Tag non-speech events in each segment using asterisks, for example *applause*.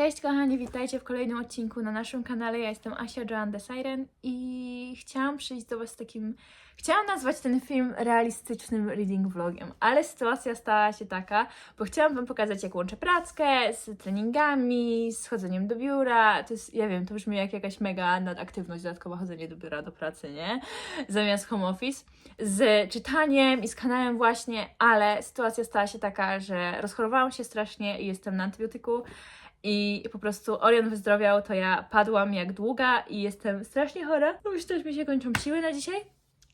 Cześć kochani, witajcie w kolejnym odcinku na naszym kanale. Ja jestem Asia Joan the Siren i chciałam przyjść do Was z takim... Chciałam nazwać ten film realistycznym reading vlogiem, ale sytuacja stała się taka, bo chciałam Wam pokazać jak łączę prackę z treningami, z chodzeniem do biura. To jest, ja wiem, to brzmi jak jakaś mega nadaktywność, dodatkowa chodzenie do biura, do pracy, nie? Zamiast home office. Z czytaniem i z kanałem właśnie, ale sytuacja stała się taka, że rozchorowałam się strasznie i jestem na antybiotyku i po prostu Orion wyzdrowiał, to ja padłam jak długa i jestem strasznie chora. No już też mi się kończą siły na dzisiaj.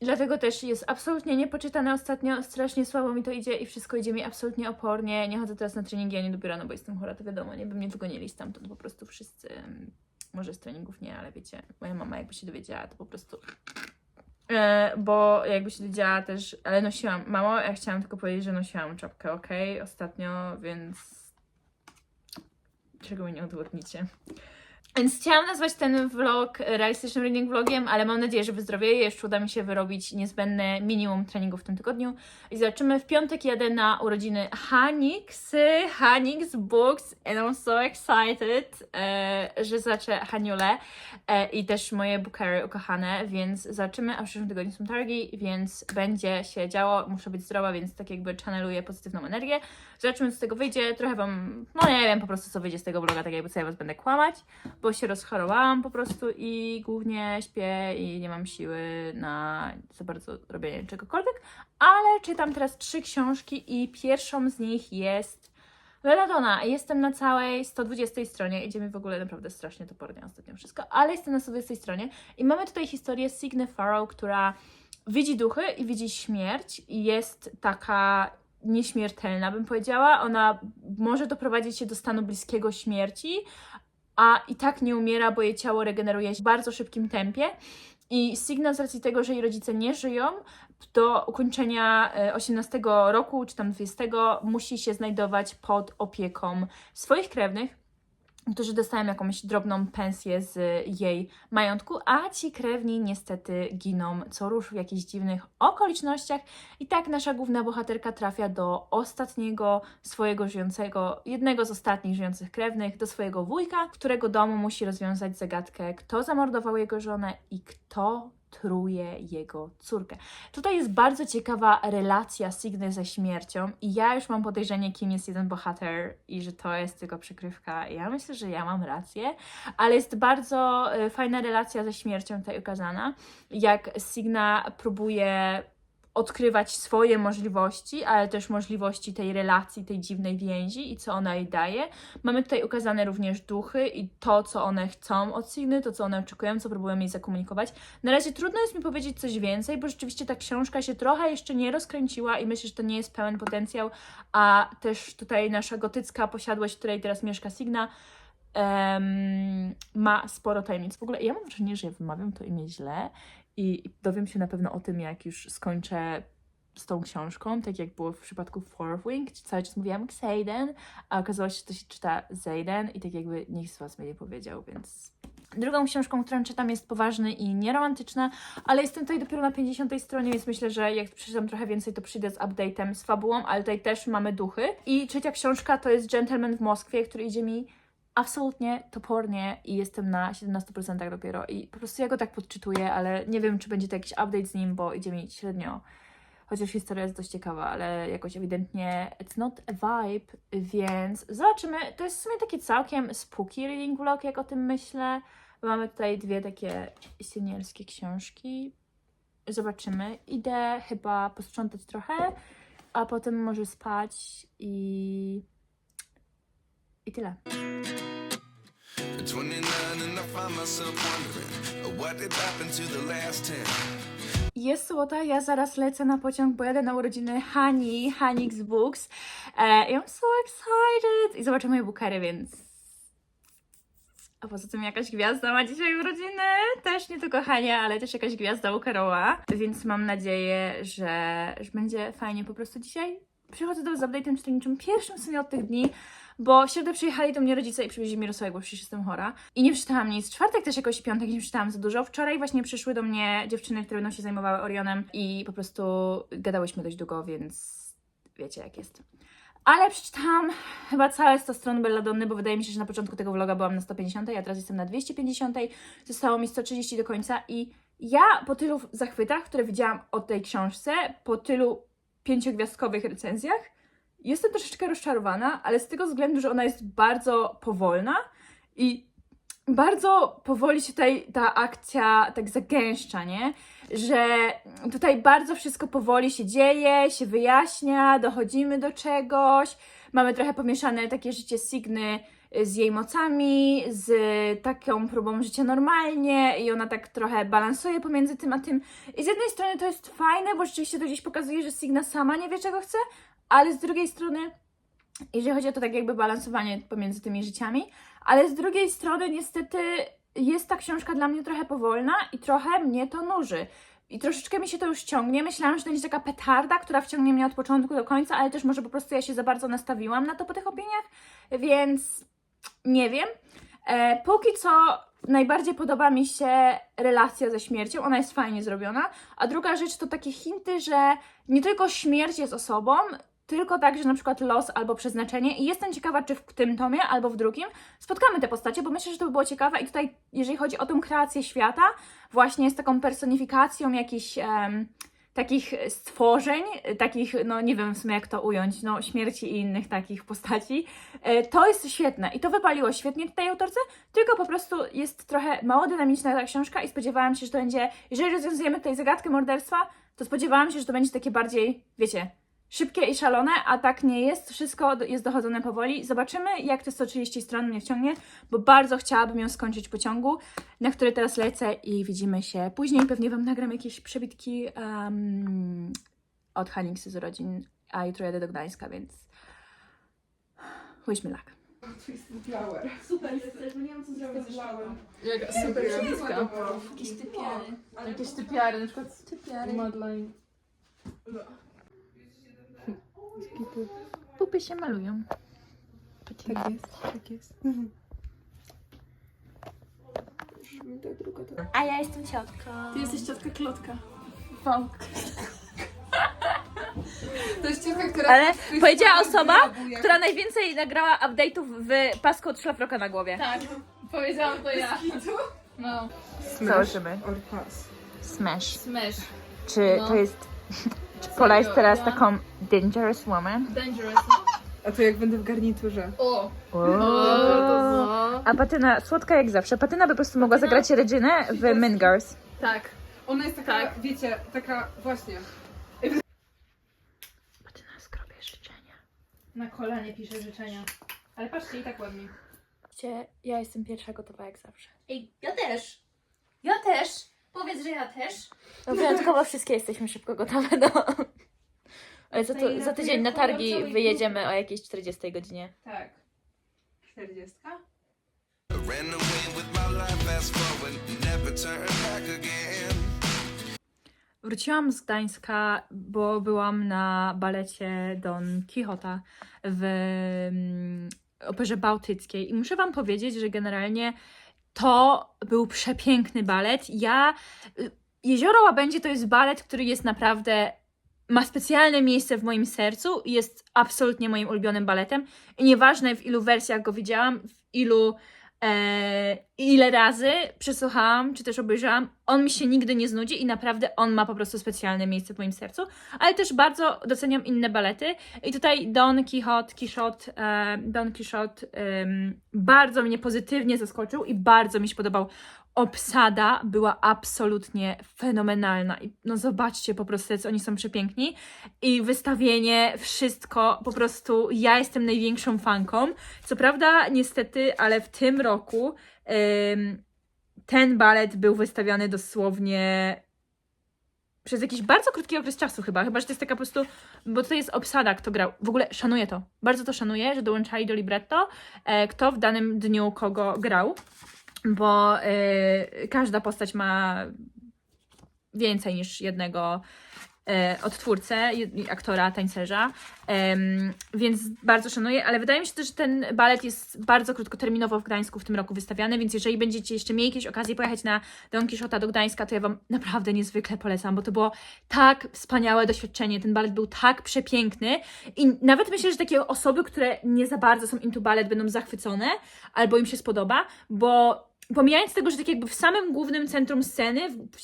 Dlatego też jest absolutnie niepoczytane ostatnio, strasznie słabo mi to idzie i wszystko idzie mi absolutnie opornie. Nie chodzę teraz na treningi ani do no bo jestem chora, to wiadomo, nie by mnie wygonili stamtąd po prostu wszyscy. Może z treningów nie, ale wiecie, moja mama jakby się dowiedziała, to po prostu... E, bo jakby się dowiedziała też, ale nosiłam, mamo, ja chciałam tylko powiedzieć, że nosiłam czapkę, ok, ostatnio, więc czego mi nie udowodnicie. Więc chciałam nazwać ten vlog realistycznym reading vlogiem, ale mam nadzieję, że wyzdrowieję. Jeszcze uda mi się wyrobić niezbędne minimum treningów w tym tygodniu. I zobaczymy. W piątek jadę na urodziny Hanix, Hanix Books and I'm so excited, e, że zaczę Haniule e, i też moje bookery ukochane, więc zobaczymy. A w przyszłym tygodniu są targi, więc będzie się działo. Muszę być zdrowa, więc tak jakby channeluję pozytywną energię. Zobaczymy, co z tego wyjdzie. Trochę Wam, no nie wiem po prostu, co wyjdzie z tego vloga, tak jakby co ja Was będę kłamać, bo się rozchorowałam po prostu i głównie śpię i nie mam siły na za bardzo robienie czegokolwiek, ale czytam teraz trzy książki i pierwszą z nich jest Belladonna. Jestem na całej 120 stronie. Idzie mi w ogóle naprawdę strasznie topornie ostatnio wszystko, ale jestem na 120 stronie i mamy tutaj historię Signe Farrow, która widzi duchy i widzi śmierć i jest taka nieśmiertelna, bym powiedziała. Ona może doprowadzić się do stanu bliskiego śmierci, a i tak nie umiera, bo jej ciało regeneruje się w bardzo szybkim tempie. I Signa z racji tego, że jej rodzice nie żyją, do ukończenia e, 18 roku czy tam 20 musi się znajdować pod opieką swoich krewnych, którzy dostają jakąś drobną pensję z jej majątku, a ci krewni niestety giną co rusz w jakichś dziwnych okolicznościach. I tak nasza główna bohaterka trafia do ostatniego swojego żyjącego, jednego z ostatnich żyjących krewnych, do swojego wujka, którego domu musi rozwiązać zagadkę, kto zamordował jego żonę i kto truje jego córkę. Tutaj jest bardzo ciekawa relacja Signy ze śmiercią i ja już mam podejrzenie, kim jest jeden bohater i że to jest tylko przykrywka. Ja myślę, że ja mam rację, ale jest bardzo y, fajna relacja ze śmiercią tutaj ukazana, jak Signa próbuje odkrywać swoje możliwości, ale też możliwości tej relacji, tej dziwnej więzi i co ona jej daje. Mamy tutaj ukazane również duchy i to, co one chcą od Signy, to, co one oczekują, co próbują jej zakomunikować. Na razie trudno jest mi powiedzieć coś więcej, bo rzeczywiście ta książka się trochę jeszcze nie rozkręciła i myślę, że to nie jest pełen potencjał, a też tutaj nasza gotycka posiadłość, w której teraz mieszka Signa, em, ma sporo tajemnic. W ogóle ja mam wrażenie, że ja wymawiam to imię źle i dowiem się na pewno o tym, jak już skończę z tą książką, tak jak było w przypadku Fourth Wing, cały czas mówiłam Xaden, a okazało się, że to się czyta Zayden i tak jakby nikt z Was mi nie powiedział, więc... Drugą książką, którą czytam jest poważny i nieromantyczna, ale jestem tutaj dopiero na 50 stronie, więc myślę, że jak przeczytam trochę więcej, to przyjdę z update'em, z fabułą, ale tutaj też mamy duchy. I trzecia książka to jest Gentleman w Moskwie, który idzie mi absolutnie topornie i jestem na 17% dopiero i po prostu ja go tak podczytuję, ale nie wiem, czy będzie to jakiś update z nim, bo idzie mi średnio. Chociaż historia jest dość ciekawa, ale jakoś ewidentnie it's not a vibe, więc zobaczymy. To jest w sumie taki całkiem spooky reading vlog, jak o tym myślę. Mamy tutaj dwie takie sienielskie książki. Zobaczymy. Idę chyba posprzątać trochę, a potem może spać i... i tyle. At 29 and I find myself wondering uh, what did happen to the last 10. Jest sobota, ja zaraz lecę na pociąg, bo jadę na urodziny Hani, Hanix Books. I I'm so excited! I zobaczę moje bookery, więc... A poza tym jakaś gwiazda ma dzisiaj urodziny. Też nie tylko Hania, ale też jakaś gwiazda bookerowa. Więc mam nadzieję, że, że będzie fajnie po prostu dzisiaj. Przychodzę do was z update'em czytelniczym pierwszym w sumie od tych dni, bo w środę przyjechali do mnie rodzice i przywieźli mi rosołek, bo przecież jestem chora. I nie przeczytałam nic. Czwartek też jakoś piątek nie przeczytałam za dużo. Wczoraj właśnie przyszły do mnie dziewczyny, które będą się zajmowały Orionem i po prostu gadałyśmy dość długo, więc wiecie jak jest. Ale przeczytałam chyba całe 100 stron Belladonny, bo wydaje mi się, że na początku tego vloga byłam na 150, a teraz jestem na 250. Zostało mi 130 do końca i ja po tylu zachwytach, które widziałam o tej książce, po tylu pięciogwiazdkowych recenzjach, jestem troszeczkę rozczarowana, ale z tego względu, że ona jest bardzo powolna i bardzo powoli się tutaj ta akcja tak zagęszcza, nie? Że tutaj bardzo wszystko powoli się dzieje, się wyjaśnia, dochodzimy do czegoś. Mamy trochę pomieszane takie życie Signy z jej mocami, z taką próbą życia normalnie i ona tak trochę balansuje pomiędzy tym a tym. I z jednej strony to jest fajne, bo rzeczywiście to gdzieś pokazuje, że Signa sama nie wie czego chce, ale z drugiej strony jeżeli chodzi o to tak jakby balansowanie pomiędzy tymi życiami, ale z drugiej strony niestety jest ta książka dla mnie trochę powolna i trochę mnie to nuży. I troszeczkę mi się to już ciągnie. Myślałam, że to będzie taka petarda, która wciągnie mnie od początku do końca, ale też może po prostu ja się za bardzo nastawiłam na to po tych opiniach, więc nie wiem. E, póki co najbardziej podoba mi się relacja ze śmiercią, ona jest fajnie zrobiona. A druga rzecz to takie hinty, że nie tylko śmierć jest osobą, tylko także na przykład los albo przeznaczenie. I jestem ciekawa, czy w tym tomie albo w drugim spotkamy te postacie, bo myślę, że to by było ciekawe. I tutaj, jeżeli chodzi o tą kreację świata, właśnie z taką personifikacją jakichś em, takich stworzeń, takich, no nie wiem w sumie jak to ująć, no śmierci i innych takich postaci, e, to jest świetne. I to wypaliło świetnie tej autorce, tylko po prostu jest trochę mało dynamiczna ta książka i spodziewałam się, że to będzie, jeżeli rozwiązujemy tutaj zagadkę morderstwa, to spodziewałam się, że to będzie takie bardziej, wiecie, szybkie i szalone, a tak nie jest. Wszystko jest dochodzone powoli. Zobaczymy, jak te 130 stron mnie wciągnie, bo bardzo chciałabym ją skończyć w pociągu, na który teraz lecę i widzimy się później. Pewnie Wam nagram jakieś przebitki em, od Haniksy z urodzin, a jutro jadę do Gdańska, więc luck. Flower. Super jesteś, bo nie wiem co zrobić ze szkołą. Jak super przebitka. Jakieś typiary. Jakieś typiary, na przykład Typiary. Pupy się malują. Tak jest, tak jest. A ja jestem ciotka. Ty jesteś ciotka Klotka. To jest ciotka, która... Ale powiedziała osoba, która... która najwięcej nagrała update'ów w pasku od szlafroka na głowie. Tak, powiedziałam to ja. No. Założymy. Or pass. Smash. Smash. Czy No. to jest... Pola jest teraz taką dangerous woman? Dangerous. A to jak będę w garniturze. O! A Patyna, słodka jak zawsze. Patyna by po prostu mogła zagrać Regynę w Mean Girls. Tak. Ona jest taka, Tak. wiecie, taka właśnie. Patyna skrobie życzenia. Na kolanie pisze życzenia. Ale patrzcie, i tak ładnie. Ja jestem pierwsza gotowa jak zawsze. Ej, ja też. Ja też. Powiedz, że ja też. No wyjątkowo wszystkie jesteśmy szybko gotowe do... Ale za, to, za tydzień na targi wyjedziemy o jakiejś 40 godzinie. Tak. 40. I ran away with my life, fast forward, never turn back again. Wróciłam z Gdańska, bo byłam na balecie Don Quixota w mm, Operze Bałtyckiej i muszę Wam powiedzieć, że generalnie to był przepiękny balet. Ja... y, Jezioro Łabędzie to jest balet, który jest naprawdę... ma specjalne miejsce w moim sercu i jest absolutnie moim ulubionym baletem. I nieważne w ilu wersjach go widziałam, w ilu e, ile razy przesłuchałam, czy też obejrzałam, on mi się nigdy nie znudzi i naprawdę on ma po prostu specjalne miejsce w moim sercu, ale też bardzo doceniam inne balety i tutaj Don Quixote, Quixote, e, Don Quixote em, bardzo mnie pozytywnie zaskoczył i bardzo mi się podobał. Obsada była absolutnie fenomenalna. I no zobaczcie po prostu, jacy oni są przepiękni. I wystawienie, wszystko, po prostu ja jestem największą fanką. Co prawda, niestety, ale w tym roku ym, ten balet był wystawiany dosłownie przez jakiś bardzo krótki okres czasu chyba, chyba, że to jest taka po prostu, bo tutaj jest obsada, kto grał. W ogóle szanuję to, bardzo to szanuję, że dołączali do libretto, e, kto w danym dniu kogo grał, bo e, każda postać ma więcej niż jednego e, odtwórcę, aktora, tańcerza, em, więc bardzo szanuję, ale wydaje mi się też, że ten balet jest bardzo krótkoterminowo w Gdańsku w tym roku wystawiany, więc jeżeli będziecie jeszcze mieli jakieś okazję pojechać na Don Quixota do Gdańska, to ja Wam naprawdę niezwykle polecam, bo to było tak wspaniałe doświadczenie, ten balet był tak przepiękny i nawet myślę, że takie osoby, które nie za bardzo są into balet, będą zachwycone albo im się spodoba, bo pomijając tego, że tak jakby w samym głównym centrum sceny,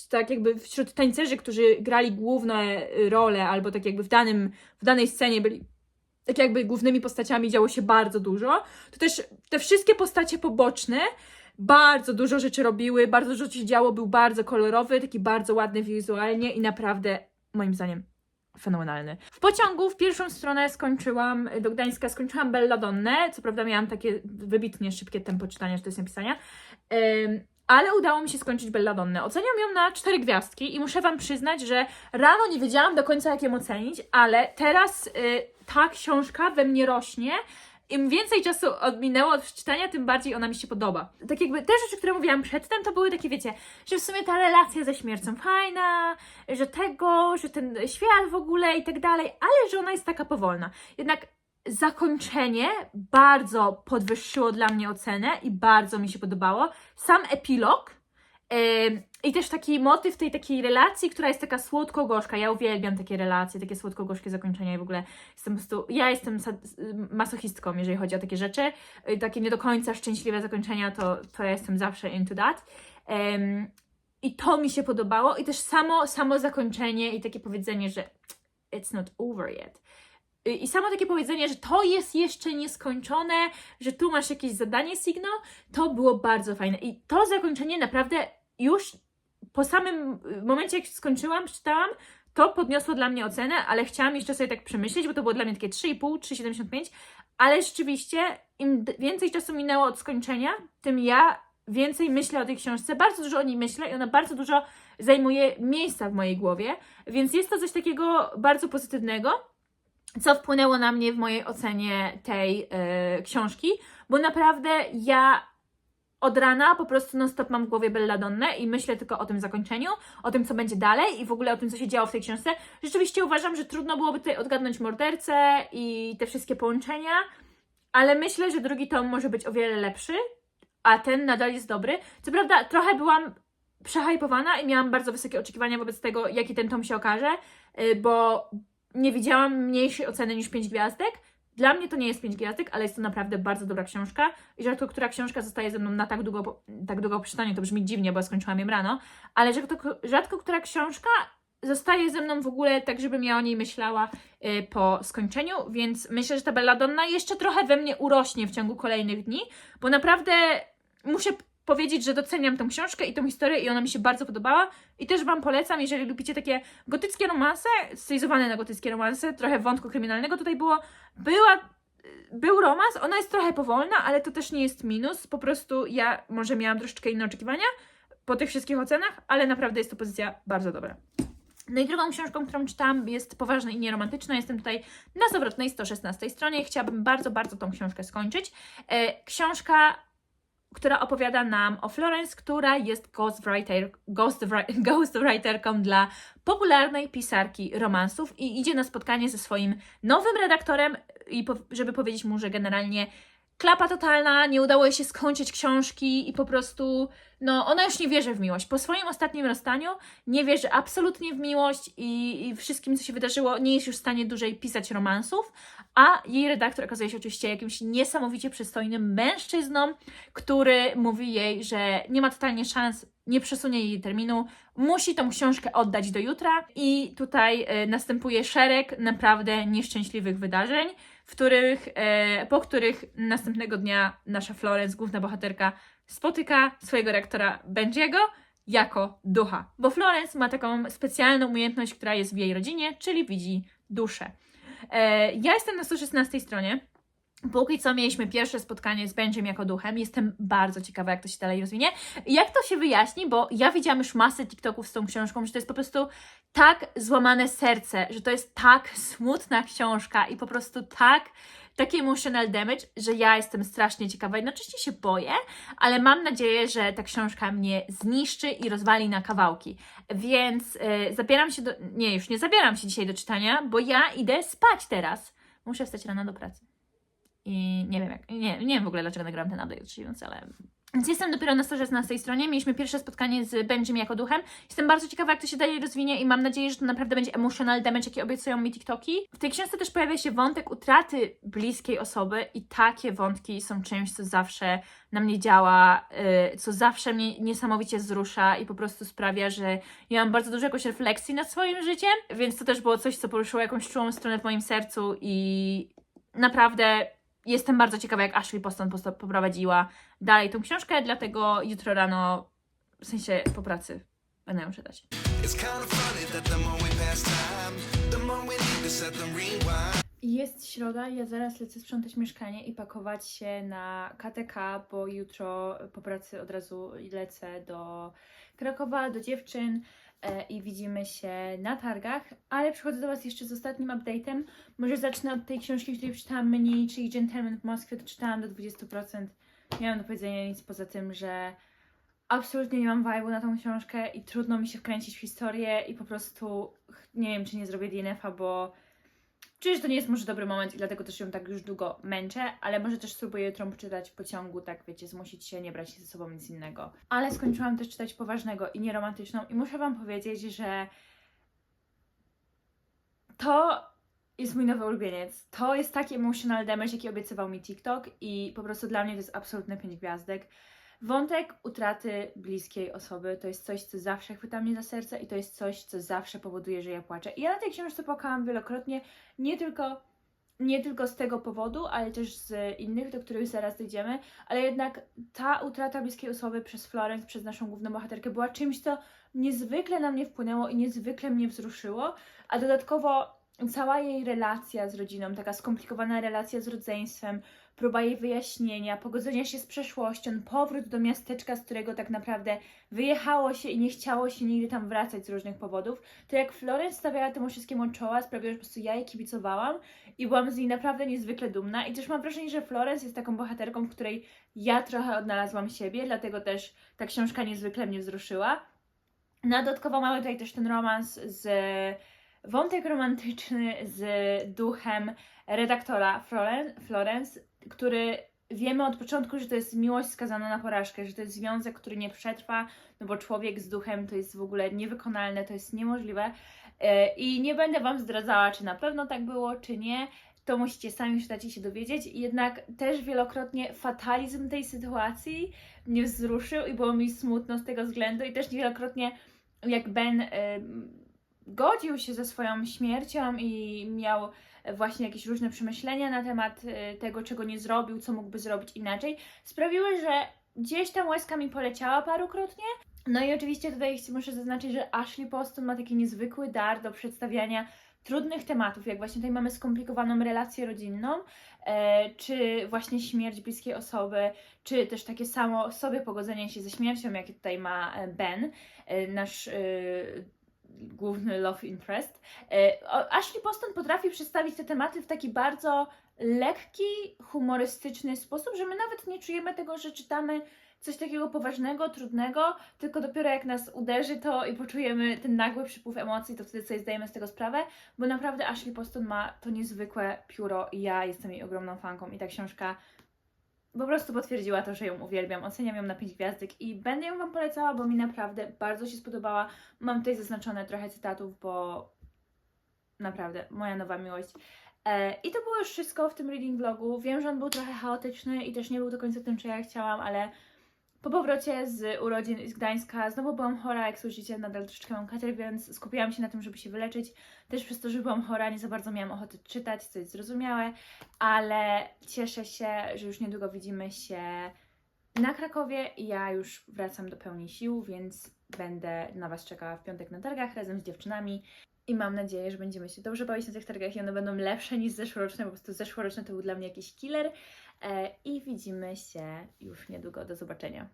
tak jakby wśród tańcerzy, którzy grali główne role, albo tak jakby w, danym, w danej scenie byli tak jakby głównymi postaciami działo się bardzo dużo, to też te wszystkie postacie poboczne bardzo dużo rzeczy robiły, bardzo dużo się działo, był bardzo kolorowy, taki bardzo ładny wizualnie i naprawdę moim zdaniem fenomenalny. W pociągu w pierwszą stronę skończyłam, do Gdańska skończyłam Belladonnę, co prawda miałam takie wybitnie szybkie tempo czytania, że to jest napisania, ale udało mi się skończyć Belladonnę. Oceniam ją na cztery gwiazdki i muszę Wam przyznać, że rano nie wiedziałam do końca, jak ją ocenić, ale teraz y, ta książka we mnie rośnie. Im więcej czasu odminęło od przeczytania, tym bardziej ona mi się podoba. Tak jakby te rzeczy, które mówiłam przedtem, to były takie, wiecie, że w sumie ta relacja ze śmiercią fajna, że tego, że ten świat w ogóle i tak dalej, ale że ona jest taka powolna. Jednak zakończenie bardzo podwyższyło dla mnie ocenę i bardzo mi się podobało. Sam epilog i też taki motyw tej takiej relacji, która jest taka słodko-gorzka. Ja uwielbiam takie relacje, takie słodko-gorzkie zakończenia i w ogóle jestem po prostu, ja jestem masochistką, jeżeli chodzi o takie rzeczy. Y, Takie nie do końca szczęśliwe zakończenia, to, to ja jestem zawsze into that. I to mi się podobało i też samo, samo zakończenie i takie powiedzenie, że it's not over yet. I samo takie powiedzenie, że to jest jeszcze nieskończone, że tu masz jakieś zadanie, Signo, to było bardzo fajne. I to zakończenie naprawdę już po samym y, momencie, jak skończyłam, przeczytałam, to podniosło dla mnie ocenę, ale chciałam jeszcze sobie tak przemyśleć, bo to było dla mnie takie 3,5, 3,75, ale rzeczywiście im więcej czasu minęło od skończenia, tym ja więcej myślę o tej książce, bardzo dużo o niej myślę i ona bardzo dużo zajmuje miejsca w mojej głowie, więc jest to coś takiego bardzo pozytywnego co wpłynęło na mnie w mojej ocenie tej e, książki, bo naprawdę ja od rana po prostu non-stop mam w głowie Belladonnę i myślę tylko o tym zakończeniu, o tym, co będzie dalej i w ogóle o tym, co się działo w tej książce. Rzeczywiście uważam, że trudno byłoby tutaj odgadnąć mordercę i te wszystkie połączenia, ale myślę, że drugi tom może być o wiele lepszy, a ten nadal jest dobry. Co prawda, trochę byłam przehypowana i miałam bardzo wysokie oczekiwania wobec tego, jaki ten tom się okaże, y, bo nie widziałam mniejszej oceny niż 5 gwiazdek. Dla mnie to nie jest 5 gwiazdek, ale jest to naprawdę bardzo dobra książka i rzadko która książka zostaje ze mną na tak długo, tak długo po czytaniu, to brzmi dziwnie, bo ja skończyłam ją rano, ale rzadko, rzadko która książka zostaje ze mną w ogóle tak, żebym ja o niej myślała y, po skończeniu, więc myślę, że ta Belladonna jeszcze trochę we mnie urośnie w ciągu kolejnych dni, bo naprawdę muszę powiedzieć, że doceniam tą książkę i tą historię i ona mi się bardzo podobała i też Wam polecam, jeżeli lubicie takie gotyckie romanse, stylizowane na gotyckie romanse, trochę wątku kryminalnego tutaj było, była, był romans, ona jest trochę powolna, ale to też nie jest minus, po prostu ja może miałam troszeczkę inne oczekiwania po tych wszystkich ocenach, ale naprawdę jest to pozycja bardzo dobra. No i drugą książką, którą czytałam jest poważna i nieromantyczna. Jestem tutaj na zawrotnej 116 stronie i chciałabym bardzo, bardzo tą książkę skończyć. E, książka która opowiada nam o Florence, która jest ghostwriter, ghostwri- *laughs* ghostwriterką dla popularnej pisarki romansów i idzie na spotkanie ze swoim nowym redaktorem, i żeby powiedzieć mu, że generalnie klapa totalna, nie udało jej się skończyć książki i po prostu, no, ona już nie wierzy w miłość. Po swoim ostatnim rozstaniu nie wierzy absolutnie w miłość i, i wszystkim, co się wydarzyło, nie jest już w stanie dłużej pisać romansów, a jej redaktor okazuje się oczywiście jakimś niesamowicie przystojnym mężczyzną, który mówi jej, że nie ma totalnie szans, nie przesunie jej terminu, musi tą książkę oddać do jutra i tutaj e, następuje szereg naprawdę nieszczęśliwych wydarzeń, w których, e, po których następnego dnia nasza Florence, główna bohaterka, spotyka swojego rektora Benjiego jako ducha. Bo Florence ma taką specjalną umiejętność, która jest w jej rodzinie, czyli widzi duszę. E, ja jestem na 116 stronie. Póki co mieliśmy pierwsze spotkanie z Benjim jako duchem. Jestem bardzo ciekawa, jak to się dalej rozwinie. Jak to się wyjaśni, bo ja widziałam już masę TikToków z tą książką, że to jest po prostu tak złamane serce, że to jest tak smutna książka i po prostu tak taki emotional damage, że ja jestem strasznie ciekawa. Jednocześnie się boję, ale mam nadzieję, że ta książka mnie zniszczy i rozwali na kawałki. Więc y, zabieram się do. Nie, już nie zabieram się dzisiaj do czytania, bo ja idę spać teraz. Muszę wstać rano do pracy. I nie wiem jak. Nie, nie wiem w ogóle dlaczego nagrałam ten update więc ale. Więc jestem dopiero na 116 stronie. Mieliśmy pierwsze spotkanie z Benjim jako duchem. Jestem bardzo ciekawa, jak to się dalej rozwinie i mam nadzieję, że to naprawdę będzie emotional damage, jaki obiecują mi TikToki. W tej książce też pojawia się wątek utraty bliskiej osoby i takie wątki są czymś, co zawsze na mnie działa, yy, co zawsze mnie niesamowicie wzrusza i po prostu sprawia, że ja mam bardzo dużo jakąś refleksji nad swoim życiem, więc to też było coś, co poruszyło jakąś czułą stronę w moim sercu i naprawdę jestem bardzo ciekawa, jak Ashley Poston posto- poprowadziła dalej tą książkę, dlatego jutro rano, w sensie po pracy, będę ją czytać. Jest środa, ja zaraz lecę sprzątać mieszkanie i pakować się na KTK, bo jutro po pracy od razu lecę do Krakowa, do dziewczyn i widzimy się na targach, ale przychodzę do Was jeszcze z ostatnim update'em. Może zacznę od tej książki, której czytałam mniej, czyli Gentleman w Moskwie, to czytałam do 20%. Nie mam do powiedzenia nic poza tym, że absolutnie nie mam vibe'u na tą książkę i trudno mi się wkręcić w historię i po prostu nie wiem, czy nie zrobię DNF-a, bo Czuję, że to nie jest może dobry moment i dlatego też ją tak już długo męczę, ale może też spróbuję jutro poczytać w pociągu, tak wiecie, zmusić się, nie brać ze sobą nic innego. Ale skończyłam też czytać poważnego i nieromantyczną i muszę Wam powiedzieć, że to jest mój nowy ulubieniec. To jest taki emotional damage, jaki obiecywał mi TikTok i po prostu dla mnie to jest absolutne pięć gwiazdek. Wątek utraty bliskiej osoby to jest coś, co zawsze chwyta mnie za serce i to jest coś, co zawsze powoduje, że ja płaczę. I ja na tej książce płakałam wielokrotnie, nie tylko, nie tylko z tego powodu, ale też z innych, do których zaraz dojdziemy, ale jednak ta utrata bliskiej osoby przez Florence, przez naszą główną bohaterkę była czymś, co niezwykle na mnie wpłynęło i niezwykle mnie wzruszyło, a dodatkowo cała jej relacja z rodziną, taka skomplikowana relacja z rodzeństwem, próba jej wyjaśnienia, pogodzenia się z przeszłością, powrót do miasteczka, z którego tak naprawdę wyjechało się i nie chciało się nigdy tam wracać z różnych powodów, to jak Florence stawiała temu wszystkiemu czoła, sprawiło, że po prostu ja jej kibicowałam i byłam z niej naprawdę niezwykle dumna i też mam wrażenie, że Florence jest taką bohaterką, w której ja trochę odnalazłam siebie, dlatego też ta książka niezwykle mnie wzruszyła. No dodatkowo mamy tutaj też ten romans z wątek romantyczny z duchem redaktora Floren- Florence, który wiemy od początku, że to jest miłość skazana na porażkę, że to jest związek, który nie przetrwa, no bo człowiek z duchem to jest w ogóle niewykonalne, to jest niemożliwe. E, I nie będę Wam zdradzała, czy na pewno tak było, czy nie. To musicie sami czytać i się dowiedzieć. Jednak też wielokrotnie fatalizm tej sytuacji mnie wzruszył i było mi smutno z tego względu. I też wielokrotnie, jak Ben godził się ze swoją śmiercią i miał właśnie jakieś różne przemyślenia na temat e, tego, czego nie zrobił, co mógłby zrobić inaczej, sprawiły, że gdzieś tam łezka mi poleciała parukrotnie. No i oczywiście tutaj muszę zaznaczyć, że Ashley Poston ma taki niezwykły dar do przedstawiania trudnych tematów, jak właśnie tutaj mamy skomplikowaną relację rodzinną, e, czy właśnie śmierć bliskiej osoby, czy też takie samo sobie pogodzenie się ze śmiercią, jakie tutaj ma e, Ben, e, nasz e, główny love interest. E, Ashley Poston potrafi przedstawić te tematy w taki bardzo lekki, humorystyczny sposób, że my nawet nie czujemy tego, że czytamy coś takiego poważnego, trudnego, tylko dopiero jak nas uderzy to i poczujemy ten nagły przypływ emocji, to wtedy sobie zdajemy z tego sprawę, bo naprawdę Ashley Poston ma to niezwykłe pióro i ja jestem jej ogromną fanką i ta książka po prostu potwierdziła to, że ją uwielbiam. Oceniam ją na 5 gwiazdek i będę ją Wam polecała, bo mi naprawdę bardzo się spodobała. Mam tutaj zaznaczone trochę cytatów, bo naprawdę moja nowa miłość. E, I to było już wszystko w tym reading vlogu. Wiem, że on był trochę chaotyczny i też nie był do końca tym, co ja chciałam, ale po powrocie z urodzin z Gdańska znowu byłam chora, jak słyszycie, nadal troszeczkę mam kater, więc skupiłam się na tym, żeby się wyleczyć. Też przez to, że byłam chora, nie za bardzo miałam ochoty czytać, co jest zrozumiałe, ale cieszę się, że już niedługo widzimy się na Krakowie i ja już wracam do pełni sił, więc będę na Was czekała w piątek na targach razem z dziewczynami. I mam nadzieję, że będziemy się dobrze bawić na tych targach i one będą lepsze niż zeszłoroczne, po prostu zeszłoroczne to był dla mnie jakiś killer. E, I widzimy się już niedługo. Do zobaczenia.